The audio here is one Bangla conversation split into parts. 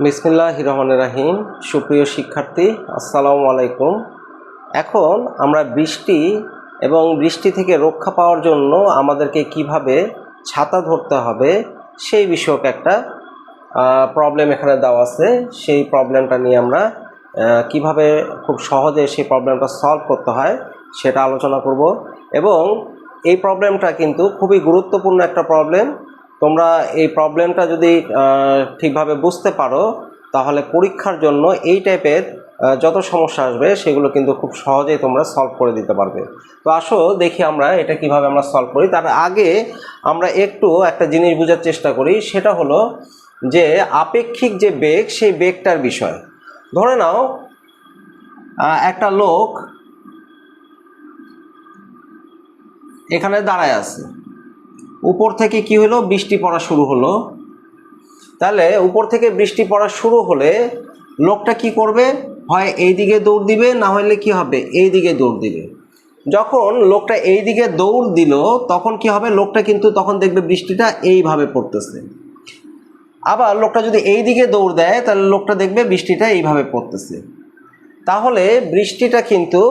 বিসমিল্লাহ রহমান রাহিম সুপ্রিয় শিক্ষার্থী, আসসালামু আলাইকুম। এখন আমরা বৃষ্টি এবং বৃষ্টি থেকে রক্ষা পাওয়ার জন্য আমাদেরকে কীভাবে ছাতা ধরতে হবে, সেই বিষয়ক একটা প্রবলেম এখানে দেওয়া আছে। সেই প্রবলেমটা নিয়ে আমরা কীভাবে খুব সহজে সেই প্রবলেমটা সলভ করতে হয়, সেটা আলোচনা করব। এবং এই প্রবলেমটা কিন্তু খুবই গুরুত্বপূর্ণ একটা প্রবলেম তোমরা এই প্রবলেমটা যদি ঠিকভাবে বুঝতে পারো, তাহলে পরীক্ষার জন্য এই টাইপের যত সমস্যা আসবে, সেগুলো কিন্তু খুব সহজেই তোমরা সলভ করে দিতে পারবে। তো আসো, দেখি আমরা এটা কীভাবে আমরা সলভ করি। তার আগে আমরা একটু একটা জিনিস বোঝার চেষ্টা করি, সেটা হলো যে আপেক্ষিক যে বেগ, সেই বেগটার বিষয়। ধরে নাও একটা লোক এখানে দাঁড়ায় আছে। উপর থেকে কি হলো? বৃষ্টি পড়া শুরু হলো। তাহলে উপর থেকে বৃষ্টি পড়া শুরু হলে লোকটা কি করবে? হয় এই দিকে দৌড় দিবে, না হলে কি হবে? এই দিকে দৌড় দিবে। যখন লোকটা এই দিকে দৌড় দিল, তখন কি হবে? লোকটা কিন্তু তখন দেখবে বৃষ্টিটা এইভাবে পড়তেছে। আবার লোকটা যদি এই দিকে দৌড় দেয়, তাহলে লোকটা দেখবে বৃষ্টিটা এইভাবে পড়তেছে। তাহলে বৃষ্টিটা কিন্তু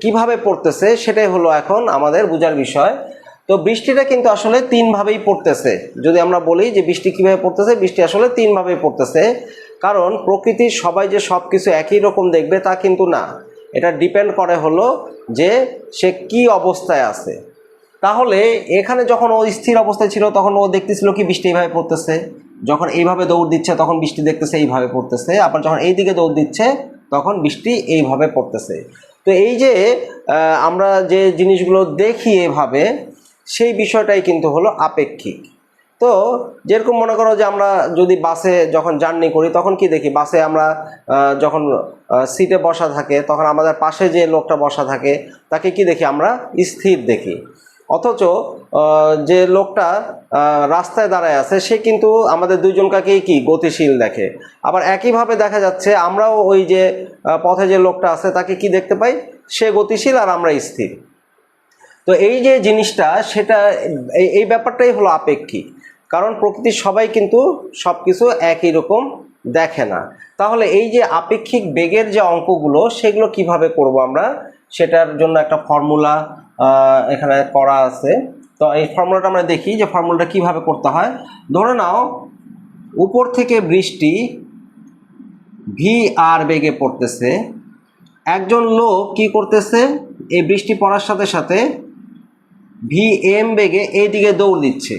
কীভাবে পড়তেছে? সেটাই হলো এখন আমাদের বোঝার বিষয়। তো বৃষ্টিটা কিন্তু আসলে তিনভাবেই পড়তেছে। যদি আমরা বলি যে বৃষ্টি কীভাবে পড়তেছে, বৃষ্টি আসলে তিনভাবেই পড়তেছে। কারণ প্রকৃতির সবাই যে সব কিছু একই রকম দেখবে তা কিন্তু না। এটা ডিপেন্ড করে হলো যে সে কি অবস্থায় আছে। তাহলে এখানে যখন ও স্থির অবস্থায় ছিল, তখন ও দেখতেছিল কি বৃষ্টি এইভাবে পড়তেছে। যখন এইভাবে দৌড় দিচ্ছে, তখন বৃষ্টি দেখতেছে এইভাবে পড়তেছে। আবার যখন এই দিকে দৌড় দিচ্ছে, তখন বৃষ্টি এইভাবে পড়তেছে। তো এই যে আমরা যে জিনিসগুলো দেখি এভাবে সেই বিষয়টাই কিন্তু হলো আপেক্ষিক। তো যেরকম মনে করো যে আমরা যদি বাসে যখন জার্নি করি, তখন কি দেখি? বাসে আমরা যখন সিটে বসা থাকে, তখন আমাদের পাশে যে লোকটা বসা থাকে, তাকে কি দেখি? আমরা স্থির দেখি। অথচ যে লোকটা রাস্তায় দাঁড়ায় আছে, সে কিন্তু আমাদের দুইজনকাকেই কি? গতিশীল দেখে। আবার একইভাবে দেখা যাচ্ছে, আমরাও ওই যে পথে যে লোকটা আছে, তাকে কি দেখতে পাই? সে গতিশীল আর আমরা স্থির। তো এই যে জিনিসটা, সেটা এই ব্যাপারটাই হলো আপেক্ষিক। কারণ প্রকৃতির সবাই কিন্তু সব কিছু একই রকম দেখে না। তাহলে এই যে আপেক্ষিক বেগের যে অঙ্কগুলো, সেগুলো কীভাবে করব আমরা? সেটার জন্য একটা ফর্মুলা এখানে করা আছে। তো এই ফর্মুলাটা আমরা দেখি যে ফর্মুলাটা কীভাবে করতে হয়। ধরে নাও, উপর থেকে বৃষ্টি ভি আর বেগে পড়তেছে। একজন লোক কি করতেছে? এই বৃষ্টি পড়ার সাথে সাথে ভি এম বেগে এই দিকে দৌড় দিচ্ছে।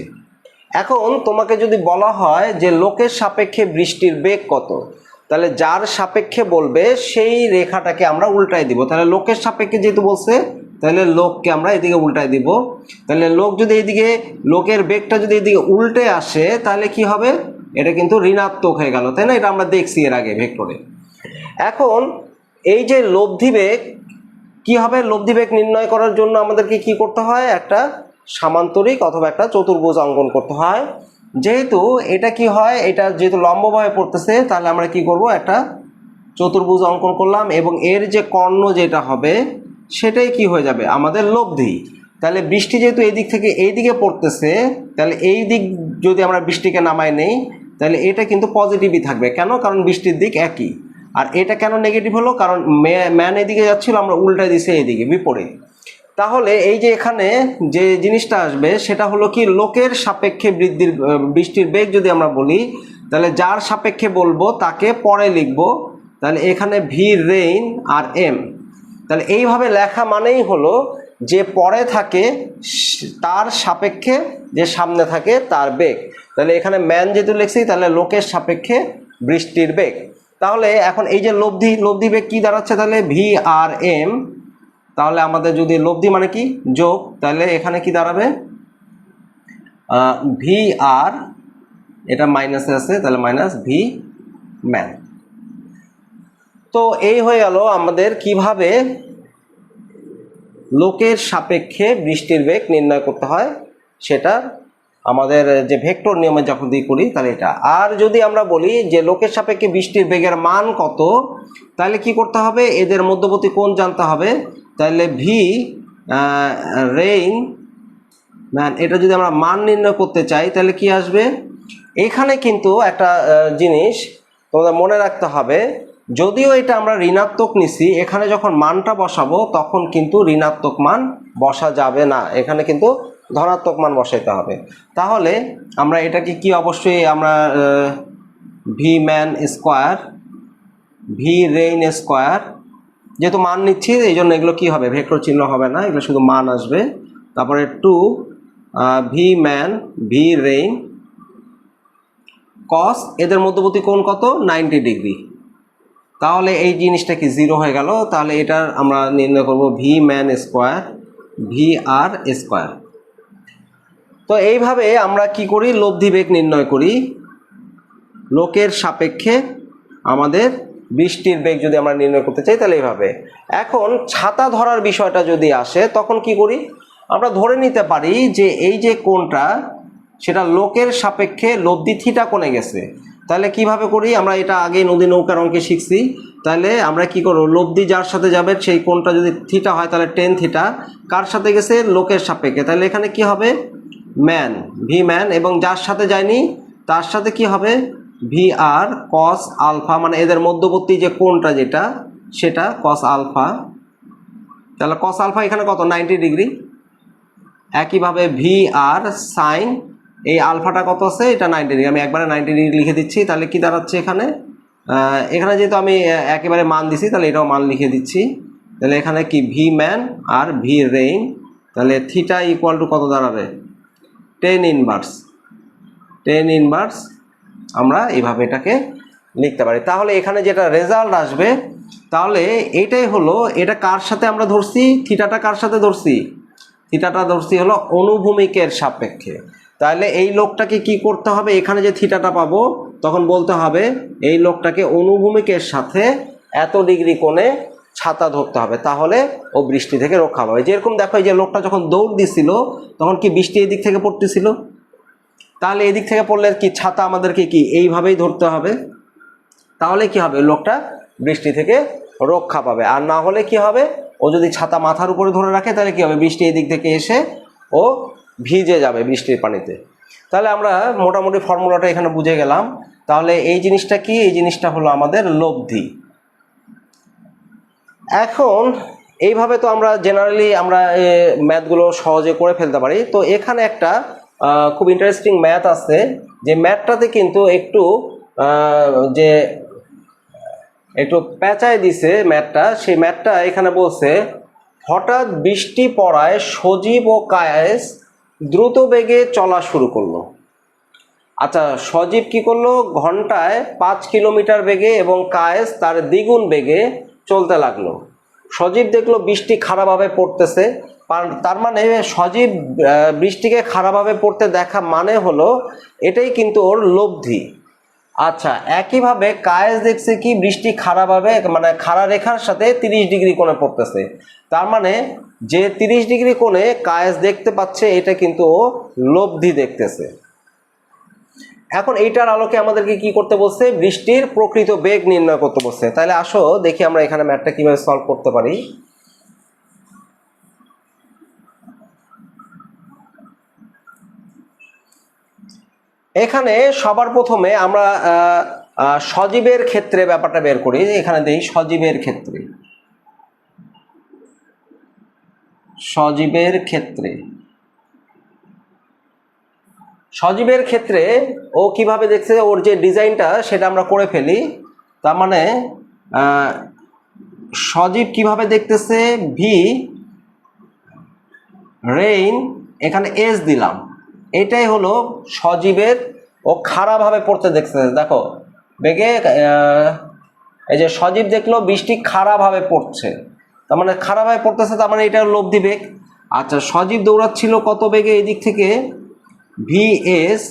এখন তোমাকে যদি বলা হয় যে লোকের সাপেক্ষে বৃষ্টির বেগ কত, তাহলে যার সাপেক্ষে বলবে সেই রেখাটাকে আমরা উল্টাই দিব। তাহলে লোকের সাপেক্ষে যেহেতু বলছে, তাহলে লোককে আমরা এদিকে উল্টাই দিব। তাহলে লোক যদি এইদিকে, লোকের বেগটা যদি এদিকে উল্টে আসে, তাহলে কি হবে? এটা কিন্তু ঋণাত্মক হয়ে গেল, তাই না? এটা আমরা দেখছি এর আগে ভেক্টরে এখন এই যে লব্ধি বেগ কি হবে? লব্ধি বেগ নির্ণয় করার জন্য আমাদেরকে কি করতে হয়? একটা সামান্তরিক অথবা একটা চতুর্ভুজ অঙ্কন করতে হয়। যেহেতু এটা কি হয়? এটা যেহেতু লম্বভাবে পড়তেছে, তাহলে আমরা কি করব? একটা চতুর্ভুজ অঙ্কন করলাম এবং এর যে কর্ণ যেটা হবে, সেটাই কি হয়ে যাবে? আমাদের লব্ধি তাহলে বৃষ্টি যেহেতু এই দিক থেকে এই দিকে পড়তেছে, তাহলে এই দিক যদি আমরা বৃষ্টিকে নামাই নেই, তাহলে এটা কিন্তু পজিটিভই থাকবে। কেন? কারণ বৃষ্টির দিক একই। আর এটা কেন নেগেটিভ হলো? কারণ ম্যান এদিকে যাচ্ছিল, আমরা উল্টায় দিছি এইদিকে, বিপরীত। তাহলে এই যে এখানে যে জিনিসটা আসবে, সেটা হলো কি, লোকের সাপেক্ষে বৃদ্ধির বৃষ্টির বেগ যদি আমরা বলি, তাহলে যার সাপেক্ষে বলব, তাকে পরে লিখব, তাহলে এখানে ভি রেইন আর এম তাহলে এইভাবে লেখা মানেই হলো, যে পরে থাকে তার সাপেক্ষে, যে সামনে থাকে, তার বেগ। তাহলে এখানে ম্যান যেহেতু লিখছি, তাহলে লোকের সাপেক্ষে বৃষ্টির বেগ। তাহলে এখন এই যে লব্ধি লব্ধি বেগ কী দাঁড়াচ্ছে তাহলে? ভি আর এম তাহলে আমাদের যদি লব্ধি মানে কি? যোগ, তাহলে এখানে কি দাঁড়াবে? ভি আর এটা মাইনাসে আছে, তাহলে মাইনাস ভি ম্যান তো এই হয়ে গেল আমাদের কীভাবে লোকের সাপেক্ষে বৃষ্টির বেগ নির্ণয় করতে হয় সেটা আমাদের যে ভেক্টর নিয়মে যখন দিয়ে করি, তাহলে এটা। আর যদি আমরা বলি যে লোকের সাপেক্ষে বৃষ্টির বেগের মান কত, তাহলে কি করতে হবে? এদের মধ্যবর্তী কোণ জানতে হবে। তাহলে ভি রেইন ম্যান এটা যদি আমরা মান নির্ণয় করতে চাই, তাহলে কি আসবে? এখানে কিন্তু একটা জিনিস তোমাদের মনে রাখতে হবে। যদিও এটা আমরা ঋণাত্মক নিছি, এখানে যখন মানটা বসাবো, তখন কিন্তু ঋণাত্মক মান বসা যাবে না। এখানে কিন্তু ধনাত্মক মান বসাইতে হবে। তাহলে আমরা এটাকে কি অবশ্যই আমরা v man square v rain square যেহেতু মান নিচ্ছি, এই জন্য এগুলো কি হবে? ভেক্টর চিহ্ন হবে না, এগুলো শুধু মান আসবে। তারপরে two v man v rain cos এদের মধ্যবর্তী কোণ কত? নাইনটি ডিগ্রি তাহলে এই জিনিসটা কি জিরো হয়ে গেল? তাহলে এটার আমরা নির্ণয় করব v man square v r square তো এইভাবে আমরা কি করি? লব্ধি বেগ নির্ণয় করি। লোকের সাপেক্ষে আমাদের বৃষ্টির বেগ যদি আমরা নির্ণয় করতে চাই, তাহলে এইভাবে। এখন ছাতা ধরার বিষয়টা যদি আসে, তখন কি করি? আমরা ধরে নিতে পারি যে এই যে কোণটা, সেটা লোকের সাপেক্ষে লব্ধি থিটা কোণে গেছে। তাহলে কীভাবে করি? আমরা এটা আগে নদী নৌকার অঙ্কে শিখছি। তাহলে আমরা কি করব? লব্ধি যার সাথে যাবে, সেই কোণটা যদি থিটা হয়, তাহলে টেন থিটা। কার সাথে গেছে? লোকের সাপেক্ষে। তাহলে এখানে কি হবে? ম্যান ভি ম্যান এবং যার সাথে যায়নি, তার সাথে কি হবে? ভি আর কস আলফা মানে এদের মধ্যবর্তী যে কোনটা যেটা, সেটা কস আলফা তাহলে কস আলফা এখানে কত? নাইনটি ডিগ্রি একইভাবে ভি আর সাইন এই আলফাটা কত আছে? এটা নাইনটি ডিগ্রি আমি একবারে নাইনটি ডিগ্রি লিখে দিচ্ছি, তাহলে কি দাঁড়াচ্ছে এখানে? এখানে যেহেতু আমি একেবারে মান দিছি, তাহলে এটাও মান লিখে দিচ্ছি। তাহলে এখানে কি? ভি ম্যান আর ভি রেইন তাহলে থিটা ইকুয়াল টু কত দাঁড়াবে? টেন ইনভার্স টেন ইনভার্স আমরা এইভাবে এটাকে লিখতে পারি। তাহলে এখানে যেটা রেজাল্ট আসবে, তাহলে এটাই হলো, এটা কার সাথে আমরা ধরছি? থিটাটা কার সাথে ধরছি? থিটাটা ধরছি হলো অনুভূমিকের সাপেক্ষে। তাহলে এই লোকটাকে কি করতে হবে? এখানে যে থিটাটা পাবো, তখন বলতে হবে, এই লোকটাকে অনুভূমিকের সাথে এত ডিগ্রি কোণে ছাতা ধরতে হবে, তাহলে ও বৃষ্টি থেকে রক্ষা পাবে। যেরকম দেখো, এই যে লোকটা যখন দৌড় দিছিল, তখন কি বৃষ্টি এদিক থেকে পড়তেছিল? তাহলে এদিক থেকে পড়লে কি ছাতা আমাদেরকে কি এইভাবেই ধরতে হবে? তাহলে কি হবে? লোকটা বৃষ্টি থেকে রক্ষা পাবে। আর না হলে কি হবে? ও যদি ছাতা মাথার উপরে ধরে রাখে, তাহলে কি হবে? বৃষ্টি এদিক থেকে এসে ও ভিজে যাবে বৃষ্টির পানিতে। তাহলে আমরা মোটামুটি ফর্মুলাটা এখানে বুঝে গেলাম। তাহলে এই জিনিসটা কি? এই জিনিসটা হলো আমাদের লব্ধি। এখন এইভাবে তো আমরা জেনারেলি আমরা ম্যাথগুলো সহজে করে ফেলতে পারি। তো এখানে একটা খুব ইন্টারেস্টিং ম্যাথ আছে, যে ম্যাথটাতে কিন্তু একটু যে একটু পেঁচায় দিছে ম্যাথটা সেই ম্যাথটা এখানে বলছে, হঠাৎ বৃষ্টি পড়ায় সজীব ও কায়েস দ্রুত বেগে চলা শুরু করল। আচ্ছা সজীব কি করল? ঘন্টায় পাঁচ কিলোমিটার বেগে এবং কায়েস তার দ্বিগুণ বেগে চলতে লাগল। সজীব দেখল বৃষ্টি খারাপভাবে পড়তেছে। তার মানে সজীব বৃষ্টিকে খারাপভাবে পড়তে দেখা মানে হলো এটাই কিন্তু ওর লব্ধি। আচ্ছা একইভাবে কায়েস দেখছে কি বৃষ্টি খারাপভাবে মানে খাড়া রেখার সাথে তিরিশ ডিগ্রি কোণে পড়তেছে। তার মানে যে তিরিশ ডিগ্রি কোণে কায়েস দেখতে পাচ্ছে, এটা কিন্তু ও লব্ধি দেখতেছে। এখন এইটার আলোকে আমাদেরকে কি করতে বলছে? বৃষ্টির প্রকৃত বেগ নির্ণয় করতে বলছে। তাহলে আসো, দেখি আমরা এখানে ম্যাথটা কীভাবে সলভ করতে পারি। এখানে সবার প্রথমে আমরা সজীবের ক্ষেত্রে ব্যাপারটা বের করি। এখানে দেখি সজীবের ক্ষেত্রে। সজীবের ক্ষেত্রে। সজীবের ক্ষেত্রে ও কীভাবে দেখছে ওর যে ডিজাইনটা সেটা আমরা করে ফেলি, তার মানে সজীব কীভাবে দেখতেছে ভি রেইন এখানে এস দিলাম। এটাই হলো সজীবের, ও খাড়াভাবে পড়তে দেখতেছে দেখো বেগে এই যে সজীব দেখল, বৃষ্টি খাড়াভাবে পড়ছে। তার মানে খাড়াভাবে পড়তেছে, তার মানে এটা লব্ধি বেগ আচ্ছা সজীব দৌড়াচ্ছিল কত বেগে এই দিক থেকে? ভিএস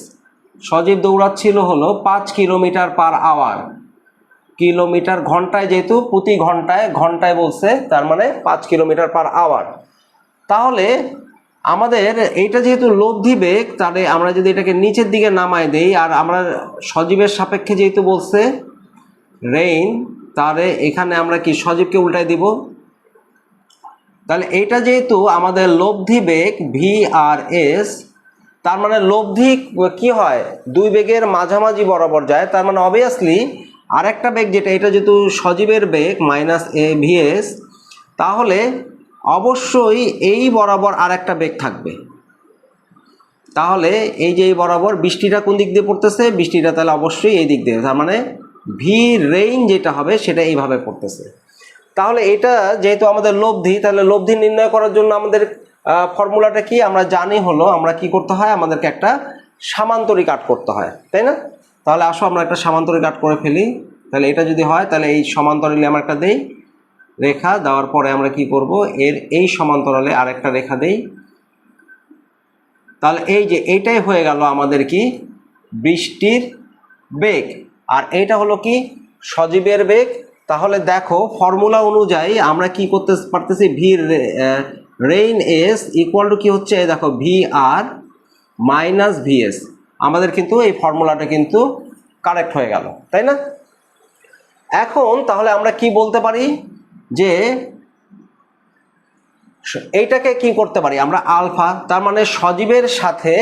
সজীব দৌড়াচ্ছিল হলো পাঁচ কিলোমিটার পার আওয়ার। কিলোমিটার ঘন্টায় যেহেতু, প্রতি ঘন্টায় ঘন্টায় বলছে, তার মানে পাঁচ কিলোমিটার পার আওয়ার। তাহলে আমাদের এইটা যেহেতু লব্ধি বেগ তাহলে আমরা যদি এটাকে নিচের দিকে নামায় দেই, আর আমরা সজীবের সাপেক্ষে যেহেতু বলছে রেইন তাহলে এখানে আমরা কি সজীবকে উল্টায় দিব? তাহলে এইটা যেহেতু আমাদের লব্ধি বেগ ভি আর এস তার মানে লব্ধি কি হয়? দুই বেগের মাঝামাঝি বরাবর যায়। তার মানে অবভিয়াসলি আরেকটা বেগ যেটা, এটা যেহেতু সজীবের বেগ মাইনাস এ ভিএস তাহলে অবশ্যই এই বরাবর আরেকটা বেগ থাকবে। তাহলে এই যে এই বরাবর বৃষ্টিটা কোন দিক দিয়ে পড়তেছে? বৃষ্টিটা তাহলে অবশ্যই এই দিক দিয়ে। তার মানে ভি রেইন যেটা হবে, সেটা এইভাবে পড়তেছে। তাহলে এটা যেহেতু আমাদের লব্ধি, তাহলে লব্ধি নির্ণয় করার জন্য আমাদের ফর্মুলাটা কি? আমরা জানি হলো আমরা কি করতে হয়? আমাদেরকে একটা সামান্তরিক আট করতে হয়, তাই না? তাহলে আসো আমরা একটা সামান্তরিক আট করে ফেলি। তাহলে এটা যদি হয়, তাহলে এই সমান্তরালে আমরা একটা দেই। রেখা দেওয়ার পরে আমরা কি করব? এর এই সমান্তরালে আরেকটা রেখা দেই। তাহলে এই যে এইটাই হয়ে গেল আমাদের কি? বৃষ্টির বেগ। আর এইটা হলো কি? সজীবের বেগ। তাহলে দেখো ফর্মুলা অনুযায়ী আমরা কি করতে পারতেছি? V rain s equal to কি হচ্ছে? দেখো ভি আর মাইনাস ভিএস আমাদের কিন্তু এই ফর্মুলাটা কিন্তু কারেক্ট হয়ে গেল, তাই না? এখন তাহলে আমরা কি বলতে পারি? যে এইটাকে কি করতে পারি? আমরা আলফা, তার মানে সজীবের সাথে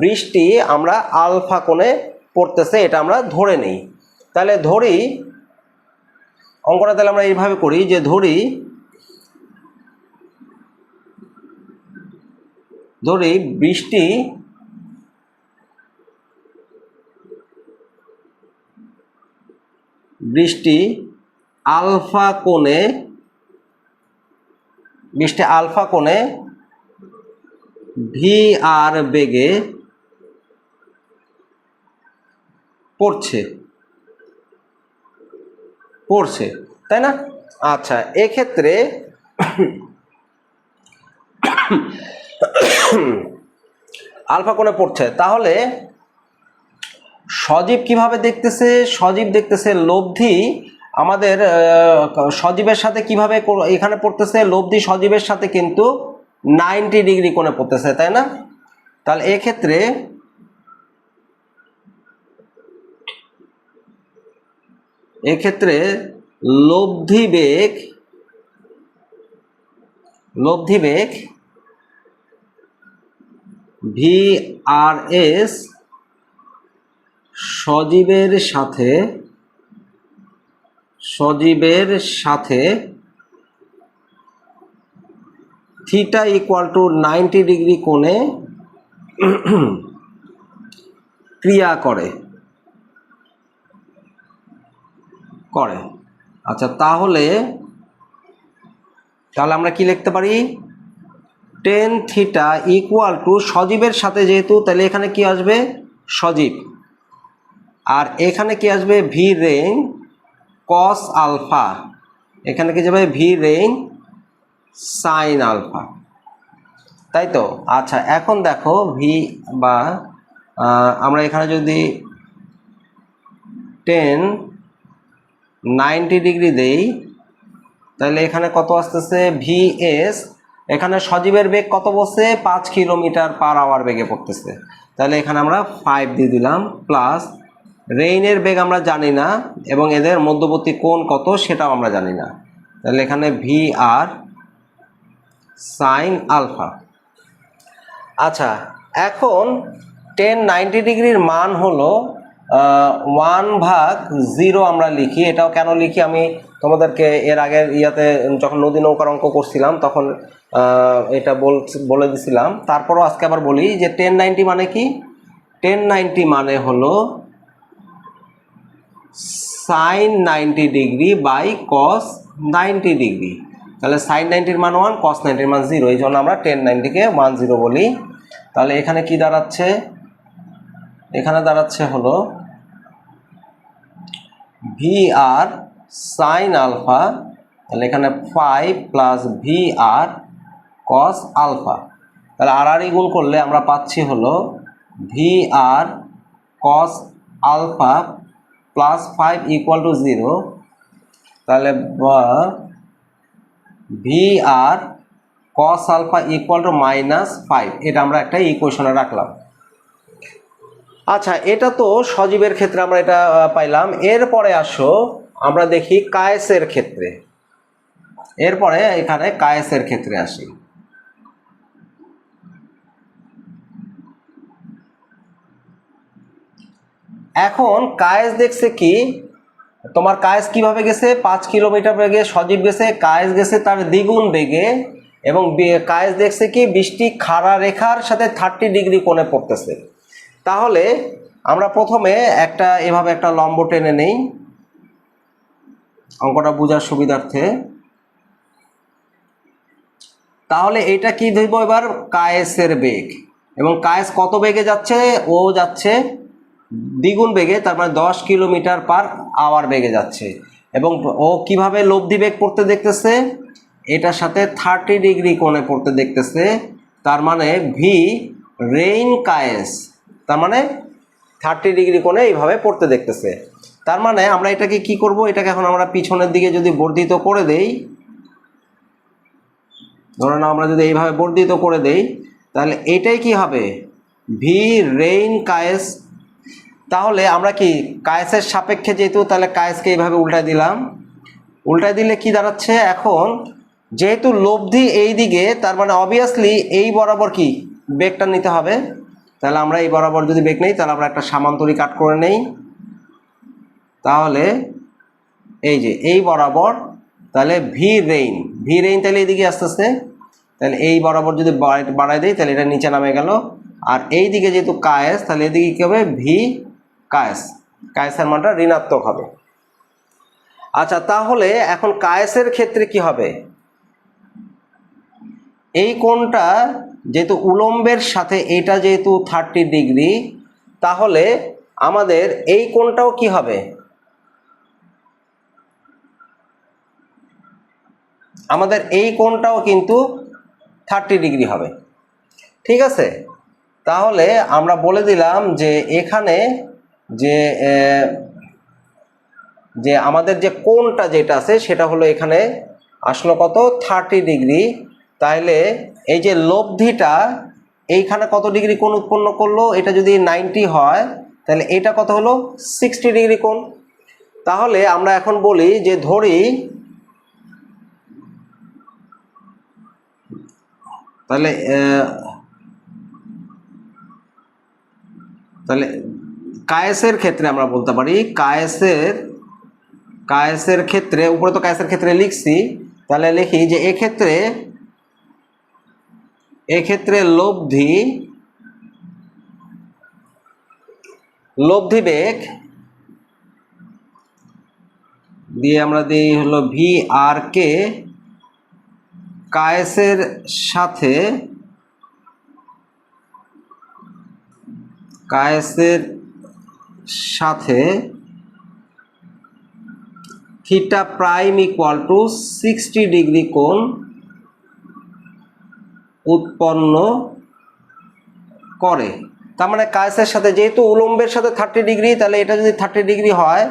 বৃষ্টি আমরা আলফা কোণে পড়তেছে, এটা আমরা ধরে নেই। তাহলে ধরি, অঙ্কটা তাহলে আমরা এইভাবে করি যে ধরি ধরি বৃষ্টি বৃষ্টি আলফা কোণে, বৃষ্টি আলফা কোণে ভি আর বেগে পড়ছে। পড়ছে, তাই না? আচ্ছা এক্ষেত্রে আলফা কোণে পড়ছে। তাহলে সজীব কীভাবে দেখতেছে? সজীব দেখতেছে লব্ধি আমাদের সজীবের সাথে কীভাবে এখানে পড়তেছে? লব্ধি সজীবের সাথে কিন্তু নাইনটি ডিগ্রি কোণে পড়তেছে, তাই না? তাহলে এক্ষেত্রে এক্ষেত্রে লব্ধি বেগ লব্ধি বেগ ভি আর এস সজীবের সাথে সজীবের সাথে theta equal to ninety degree কোণে ক্রিয়া করে। করে। আচ্ছা তাহলে তাহলে আমরা কি লিখতে পারি? টেন থিটা ইকুয়াল টু সজীবের সাথে যেহেতু, তাহলে এখানে কি আসবে? সজীব। আর এখানে কি আসবে? ভি রেইন কস আলফা এখানে কি যাবে? ভি রেইন সাইন আলফা তাই তো? আচ্ছা এখন দেখো ভি বা আমরা এখানে যদি টেন নাইনটি ডিগ্রি দেই, তাহলে এখানে কত আসতেছে? ভি এস এখানে সজীবের বেগ কত বসে? পাঁচ কিলোমিটার পার আওয়ার বেগে পড়তেছে। তাহলে এখানে আমরা ফাইভ দিয়ে দিলাম প্লাস রেইনের বেগ আমরা জানি না, এবং এদের মধ্যবর্তী কোণ কত সেটাও আমরা জানি না। তাহলে এখানে ভি আর সাইন আলফা আচ্ছা এখন টেন নাইনটি ডিগ্রির মান হলো ওয়ান ভাগ জিরো আমরা লিখি। এটাও কেন লিখি? আমি তোমাদেরকে এর আগের ইয়াতে যখন নদী নৌকার অঙ্ক করছিলাম, তখন এটা বল বলে দিছিলাম। তারপরও আজকে আবার বলি যে টেন নাইনটি মানে কি? টেন নাইনটি মানে হলো sine ninety degree by cos ninety degree তাহলে সাইন নাইনটির মান ওয়ান কস নাইনটির মান জিরো এই জন্য আমরা টেন নাইনটিকে ওয়ান জিরো বলি। তাহলে এখানে কি দাঁড়াচ্ছে? এখানে দাঁড়াচ্ছে হলো ভি আর সাইন আলফা তাহলে এখানে five plus v r cos alpha তাহলে আর আর গুণ করলে আমরা পাচ্ছি হলো v r cos alpha plus five equal to zero তাহলে v r cos alpha equal to minus five এটা আমরা একটা ইকুয়েশনে রাখলাম। আচ্ছা এটা তো সজীবের ক্ষেত্রে আমরা এটা পাইলাম। এরপরে আসো, আমরা দেখি কায়েসের ক্ষেত্রে। এরপরে এখানে কায়েসের ক্ষেত্রে আসি। এখন কায়েস দেখছে কি? তোমার কায়েস কীভাবে গেছে? পাঁচ কিলোমিটার বেগে সজীব গেছে, কায়েস গেছে তার দ্বিগুণ বেগে, এবং কায়েস দেখছে কি, বৃষ্টি খাড়া রেখার সাথে থার্টি ডিগ্রি কোণে পড়তেছে। তাহলে আমরা প্রথমে একটা, এভাবে একটা লম্ব টেনে নেই। অঙ্কটা বোঝার সুবিধার্থে। তাহলে এটা কি ধরব এবার? কায়েসের বেগ। এবং কায়েস কত বেগে যাচ্ছে? ও যাচ্ছে দ্বিগুণ বেগে, তার মানে দশ কিলোমিটার পার আওয়ার বেগে যাচ্ছে। এবং ও কীভাবে লব্ধি বেগ পড়তে দেখতেছে? এটার সাথে থার্টি ডিগ্রি কোণে পড়তে দেখতেছে। তার মানে ভি রেইন কায়েস। তার মানে থার্টি ডিগ্রি কোণে এইভাবে পড়তে দেখতেছে। তার মানে আমরা এটাকে কি করব? এটাকে এখন আমরা পিছনের দিকে যদি বর্ধিত করে দেই, ধরে নাও আমরা যদি এইভাবে বর্ধিত করে দেই, তাহলে এটাই কি হবে? V rain Kayes. তাহলে আমরা কি কায়েসের সাপেক্ষে যেহেতু, তাহলে কায়েসকে এইভাবে উল্টায় দিলাম। উল্টায় দিলে কি দাঁড়াচ্ছে? এখন যেহেতু লব্ধি এই দিকে, তার মানে অবভিয়াসলি এই বরাবর কি? বেগটা নিতে হবে। তাহলে আমরা এই বরাবর যদি বেগ নেই, তাহলে আমরা একটা সামান্তরিক কাট করে নেই। তাহলে এই যে, এই বরাবর, তাহলে ভি রেইন ভি রেইন তাহলে এইদিকে আস্তে আস্তে, তাহলে এই বরাবর যদি বাড়াই দিই, তাহলে এটা নিচে নামে গেল। আর এই দিকে যেহেতু কায়েস, তাহলে এদিকে কী হবে? ভি কায়েস, কায়েসের মানটা ঋণাত্মক হবে। আচ্ছা তাহলে এখন কায়েসের ক্ষেত্রে কি হবে? এই কোণটা যেহেতু উলম্বের সাথে এটা যেহেতু থার্টি ডিগ্রি তাহলে আমাদের এই কোণটাও কি হবে? আমাদের এই কোণটাও কিন্তু থার্টি ডিগ্রি হবে। ঠিক আছে? তাহলে আমরা বলে দিলাম যে এখানে যে যে আমাদের যে কোণটা যেটা আছে সেটা হলো এখানে আসলো কত? থার্টি ডিগ্রি তাহলে এই যে লব্ধিটা, এইখানে কত ডিগ্রি কোণ উৎপন্ন করল? এটা যদি নাইনটি হয় তাহলে এটা কত হলো? সিক্সটি ডিগ্রি কোণ। তাহলে আমরা এখন বলি যে ধরি তাহলে তাহলে কায়েসের ক্ষেত্রে আমরা বলতে পারি, কায়েসের কায়েসের ক্ষেত্রে, উপরে তো কায়েসের ক্ষেত্রে লিখছি তাহলে লিখি যে এক্ষেত্রে এক্ষেত্রে লব্ধি লব্ধি বেগ দিয়ে আমরা দিই হলো ভি আর কে কায়েসের সাথে কায়েসের সাথে theta prime equal to sixty degree কোণ উৎপন্ন করে। তার মানে কায়েসের সাথে যেহেতু উলম্বের সাথে থার্টি ডিগ্রি তাহলে এটা যদি থার্টি ডিগ্রি হয়,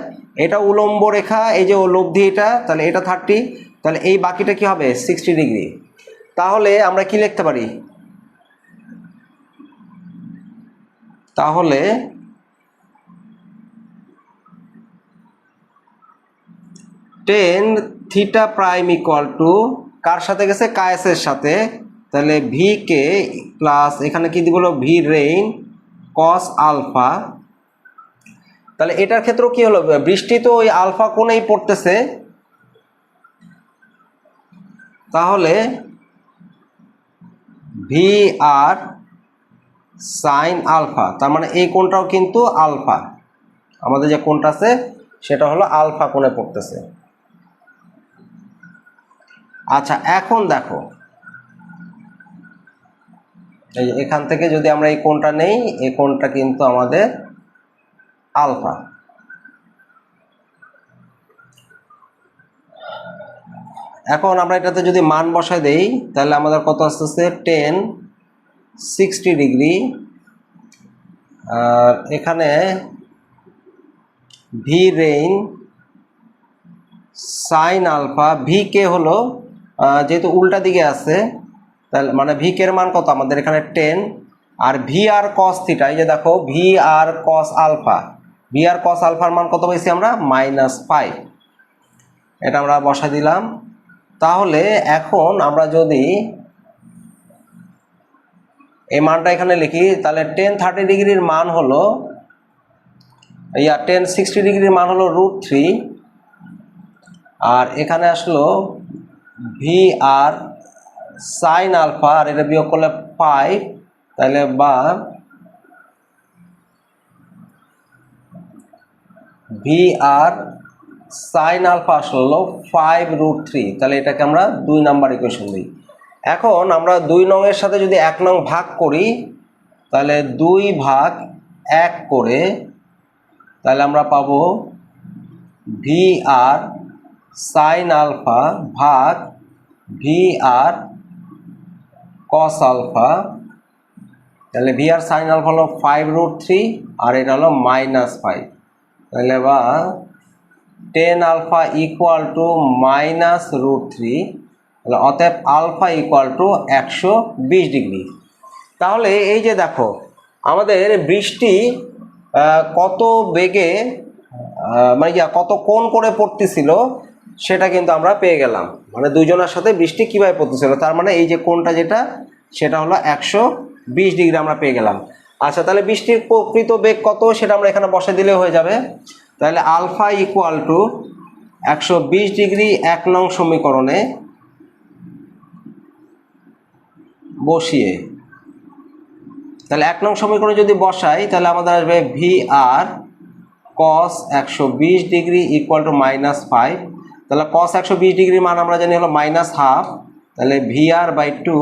এটা উলম্ব রেখা, এই যে লব্ধি এটা, তাহলে এটা থার্টি তাহলে এই বাকিটা কি হবে? সিক্সটি ডিগ্রি তাহলে আমরা কি লিখতে পারি? তাহলে tan theta prime equal to কার সাথে গেছে? কায়েসের সাথে। তাহলে ভি কে প্লাস এখানে কি দিব ভি রেইন কস আলফা তাহলে এটার ক্ষেত্রেও কি হলো? বৃষ্টি তো ওই আলফা কোণেই পড়তেছে। তাহলে ভি আর সাইন আলফা তার মানে এই কোণটাও কিন্তু আলফা আমাদের যে কোণটা আছে, সেটা হলো আলফা কোণে পড়তেছে। আচ্ছা এখন দেখো। এই এখান থেকে যদি আমরা এই কোণটা নেই, এই কোণটা কিন্তু আমাদের আলফা। এখন আমরা এটাতে যদি মান বসায় দেই, তাহলে আমাদের কত আসতেছে? Ten, sixty degree. আর এখানে v rain sine alpha, v কে হলো যেহেতু উল্টা দিকে আছে তাহলে মানে ভি কের মান কত? আমাদের এখানে টেন আর ভি আর কস থিটা এই যে দেখো v r cos alpha v r cos আলফার মান কত পেয়েছি আমরা? মাইনাস ফাইভ এটা আমরা বসা দিলাম। তাহলে এখন আমরা যদি এই মানটা এখানে লিখি, তাহলে টেন থার্টি ডিগ্রির মান হলো, ইয়া টেন সিক্সটি ডিগ্রির মান হলো রুট থ্রি আর এখানে আসলো ভি আর সাইন আলফা আর এটা বিয়োগ করলে পাই তাহলে বা ভি আর সাইন আলফা আসলো ফাইভ রুট থ্রি তাহলে এটাকে আমরা দুই নাম্বার ইকুয়েশন দিই। এখন আমরা দুই নংয়ের সাথে যদি এক নং ভাগ করি, তাহলে দুই ভাগ এক করে, তাহলে আমরা পাব ভি আর সাইন আলফা ভাগ ভি আর কস আলফা তাহলে ভি আর সাইন আলফা হলো ফাইভ রুট থ্রি আর এটা হলো মাইনাস ফাইভ তাহলে বা tan alpha equal to minus root three অতএব আলফা ইকুয়াল টু একশো বিশ ডিগ্রি তাহলে এই যে দেখো, আমাদের বৃষ্টি কত বেগে মানে কত কোণ করে পড়তেছিল সেটা কিন্তু আমরা পেয়ে গেলাম। মানে দুজনের সাথে বৃষ্টি কীভাবে পড়তেছিল তার মানে এই যে কোনটা যেটা, সেটা হলো একশো বিশ ডিগ্রি আমরা পেয়ে গেলাম। আচ্ছা তাহলে বৃষ্টির প্রকৃত বেগ কত সেটা আমরা এখানে বসে দিলে হয়ে যাবে। তাহলে আলফা ইকুয়াল টু একশো বিশ ডিগ্রি এক নং সমীকরণে বসিয়ে, তাহলে এক নং সমীকরণে যদি বসাই, তাহলে আমাদের আসবে ভি আর কস একশো বিশ degree equal to minus five তাহলে কস একশো বিশ ডিগ্রি মান আমরা জানি হলো মাইনাস হাফ তাহলে v r by two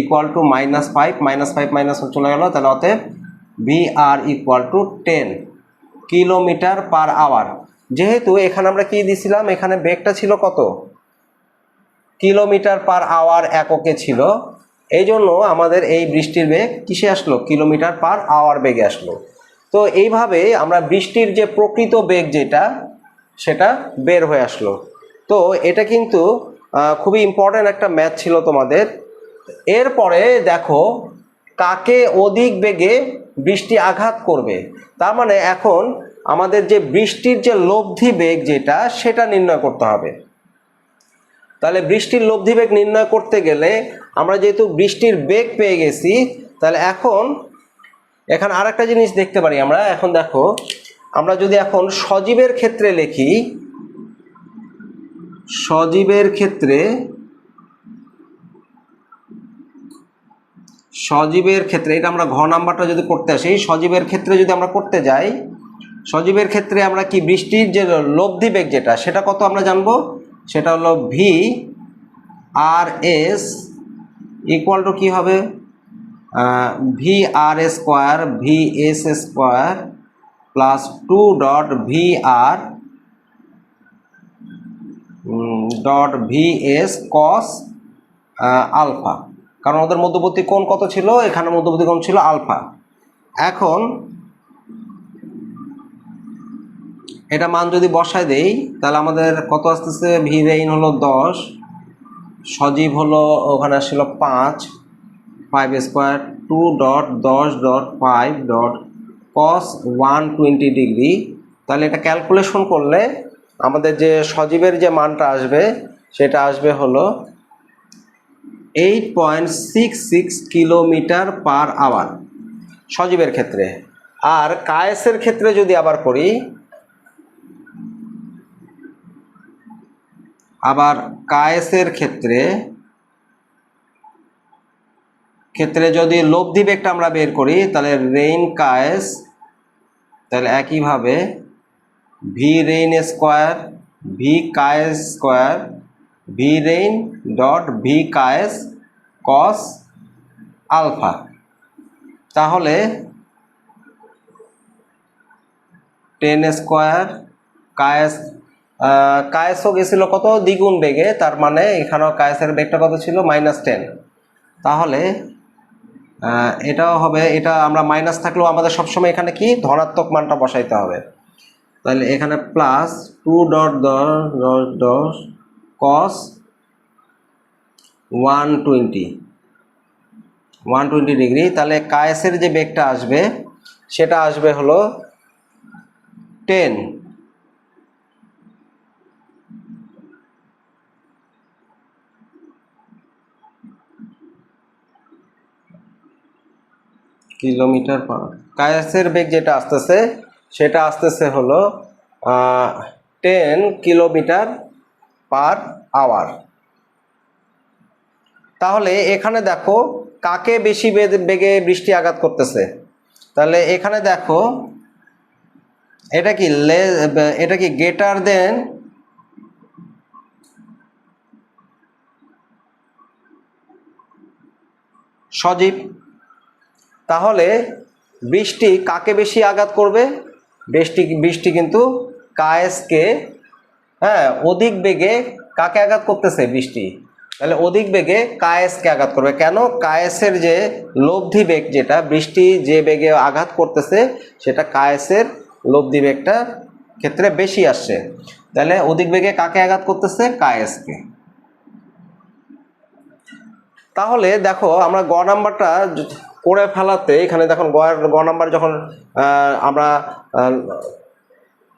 equal to minus five minus five minus চলে গেল, তাহলে অতএব v r equal to ten kilometre per hour যেহেতু এখানে আমরা কি দিছিলাম? এখানে বেগটা ছিল কত? কিলোমিটার পার আওয়ার এককে ছিল। এই জন্য আমাদের এই বৃষ্টির বেগ কিসে আসলো? কিলোমিটার পার আওয়ার বেগে আসলো। তো এইভাবে আমরা বৃষ্টির যে প্রকৃত বেগ যেটা সেটা বের হয়ে আসলো। তো এটা কিন্তু খুবই ইম্পর্ট্যান্ট একটা ম্যাথ ছিল তোমাদের। এরপরে দেখো, কাকে অধিক বেগে বৃষ্টি আঘাত করবে? তার মানে এখন আমাদের যে বৃষ্টির যে লব্ধি বেগ যেটা, সেটা নির্ণয় করতে হবে। তাহলে বৃষ্টির লব্ধি বেগ নির্ণয় করতে গেলে আমরা যেহেতু বৃষ্টির বেগ পেয়ে গেছি, তাহলে এখন, এখানে আরেকটা জিনিস দেখতে পারি আমরা। এখন দেখো আমরা যদি এখন সজীবের ক্ষেত্রে লিখি, সজীবের ক্ষেত্রে সজীবের ক্ষেত্রে, এটা আমরা ঘ নাম্বারটা যদি করতে আসি, সজীবের ক্ষেত্রে যদি আমরা করতে যাই, সজীবের ক্ষেত্রে আমরা কি বৃষ্টির যে লব্ধি বেগ যেটা, সেটা কত আমরা জানব? সেটা হলো v r s equal to কী হবে? V r square v s square plus two dot v r dot v s cos alpha কারণ ওদের মধ্যবর্তী কোণ কত ছিল? এখানে মধ্যবর্তী কোণ ছিল আলফা এখন এটা মান যদি বসায় দেই, তাহলে আমাদের কত আসতেছে? ভি রেইন হলো দশ, সজীব হলো ওখানে আসছিল পাঁচ ফাইভ স্কোয়ার টু ডট দশ dot five dot cos one twenty degree তাহলে এটা ক্যালকুলেশন করলে আমাদের যে সজীবের যে মানটা আসবে, সেটা আসবে হলো eight point six six kilometre per hour সজীবের ক্ষেত্রে। আর কায়েসের ক্ষেত্রে যদি আবার করি, আবার কায়েসের ক্ষেত্রে ক্ষেত্রে যদি লব্ধি বেগটা আমরা বের করি, তাহলে রেইন কায়েস তাহলে একইভাবে v rain square v Kayes square v rain dot v Kayes cos alpha তাহলে টেন স্কোয়ার কায়েস কায়েসও গেছিল কত? দ্বিগুণ বেগে, তার মানে এখানেও কায়েসের বেগটা কত ছিল? মাইনাস টেন তাহলে এটাও হবে, এটা আমরা মাইনাস থাকলেও আমাদের সবসময় এখানে কি? ধনাত্মক মানটা বসাইতে হবে। তাহলে এখানে প্লাস টু ডট দশ দশ দশ cos one twenty one twenty degree তাহলে কায়েসের যে বেগটা আসবে, সেটা আসবে হলো টেন কিলোমিটার পার। কায়াসের বেগ যেটা আসতেছে, সেটা আসতেছে হলো টেন কিলোমিটার পার আওয়ার তাহলে এখানে দেখো, কাকে বেশি বেগে বৃষ্টি আঘাত করতেছে? তাহলে এখানে দেখো, এটা কি লে, এটা কি গেটার দেন সজীব? তাহলে বৃষ্টি কাকে বেশি আঘাত করবে? বৃষ্টি বৃষ্টি কিন্তু কায়েসকে হ্যাঁ অধিক বেগে কাকে আঘাত করতেছে বৃষ্টি? তাহলে অধিক বেগে কায়েসকে আঘাত করবে। কেন? কায়েসের যে লব্ধি বেগ যেটা, বৃষ্টি যে বেগে আঘাত করতেছে, সেটা কায়েসের লব্ধি বেগটা ক্ষেত্রে বেশি আসছে। তাহলে অধিক বেগে কাকে আঘাত করতেছে? কায়েসকে। তাহলে দেখো, আমরা গ নাম্বারটা করে ফেলাতে এখানে দেখুন গ গ নাম্বার যখন আমরা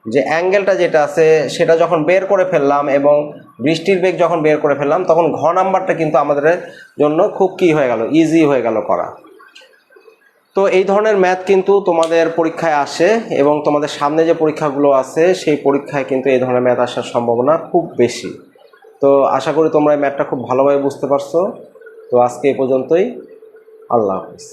যে অ্যাঙ্গেলটা যেটা আছে সেটা যখন বের করে ফেললাম এবং বৃষ্টির বেগ যখন বের করে ফেললাম, তখন ঘ নাম্বারটা কিন্তু আমাদের জন্য খুব কি হয়ে গেল ইজি হয়ে গেল করা। তো এই ধরনের ম্যাথ কিন্তু তোমাদের পরীক্ষায় আসে এবং তোমাদের সামনে যে পরীক্ষাগুলো আছে সেই পরীক্ষায় কিন্তু এই ধরনের ম্যাথ আসার সম্ভাবনা খুব বেশি। তো আশা করি তোমরা এই ম্যাথটা খুব ভালোভাবে বুঝতে পারছ। তো আজকে এই পর্যন্তই। আল্লাহ হাফিজ